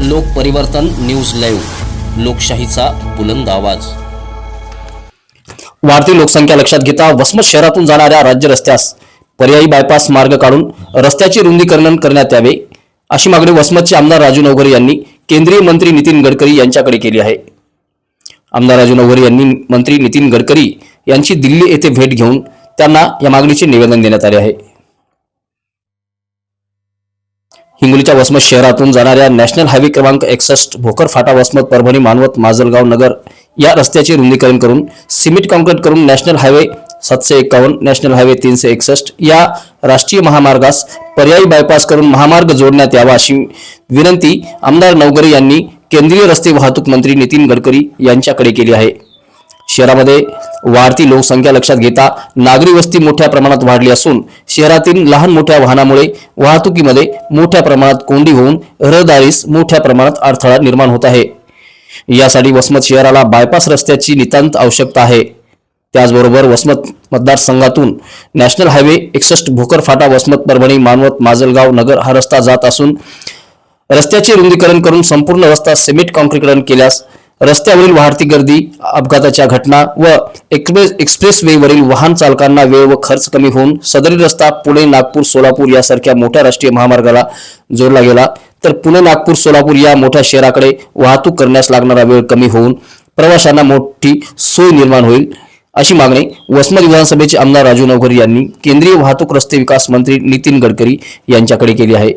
लोक परिवर्तन news live लोकशाहीचा बुलंद आवाज. वाढती लोकसंख्या लक्षात घेता वसमत शहरातून जाणाऱ्या राज्य रस्त्यास पर्यायी बायपास मार्ग काढून रस्त्याचे रुंदीकरण करण्यात यावे अशी मागणी वसमतचे आमदार राजू नवघरे यांनी केंद्रीय मंत्री नितीन गडकरी यांच्याकडे केली आहे. आमदार राजू नवघरे यांनी मंत्री नितीन गडकरी यांची दिल्ली येथे भेट घेऊन त्यांना या मागणीचे निवेदन देण्यात आले आहे. हिंगोलीच्या वसमत शहरातून जाणाऱ्या नॅशनल हायवे क्रमांक एकसष्ट भोकर फाटा वसमत परभणी मानवत माजलगाव नगर या रस्त्याचे रुंदीकरण करून सिमेंट कॉन्क्रीट करून नॅशनल हायवे सातशे एकावन्न नॅशनल हायवे तीनशे एकसष्ट या राष्ट्रीय महामार्गास पर्यायी बायपास करून महामार्ग जोडण्यात यावा अशी विनंती आमदार नवगरे यांनी केंद्रीय रस्ते वाहतूक मंत्री नितीन गडकरी यांच्याकडे केली आहे. शहरामध्ये वाढती लोकसंख्या लक्षात घेता नागरी वस्ती मोठ्या प्रमाणात वाढली असून शहरातील लहान मोठ्या वाहनामुळे वाहतुकीमध्ये मोठ्या प्रमाणात कोंडी होऊन रहदारीस मोठ्या प्रमाणात अडथळा निर्माण होत आहे. यासाठी वसमत शहराला बायपास रस्त्याची नितांत आवश्यकता आहे. त्याचबरोबर वसमत मतदारसंघातून नॅशनल हायवे एकसष्ट भोकर फाटा वसमत परभणी मानवत माजलगाव नगर हा रस्ता जात असून रस्त्याचे रुंदीकरण करून संपूर्ण रस्ता सिमेंट कॉन्क्रीकरण केल्यास रस्त्यावरील वाढती गर्दी अपघाताच्या घटना व एक्सप्रेस एक्सप्रेस वेवरील वाहन चालकांना वेळ व खर्च कमी होऊन सदरी रस्ता पुणे नागपूर सोलापूर यासारख्या मोठ्या राष्ट्रीय महामार्गाला जोडला गेला. तर पुणे नागपूर सोलापूर या मोठ्या शहराकडे वाहतूक करण्यास लागणारा वेळ कमी होऊन प्रवाशांना मोठी सोय निर्माण होईल. अशी मागणी वसमत विधानसभेचे आमदार राजू नवघर यांनी केंद्रीय वाहतूक रस्ते विकास मंत्री नितीन गडकरी यांच्याकडे केली आहे.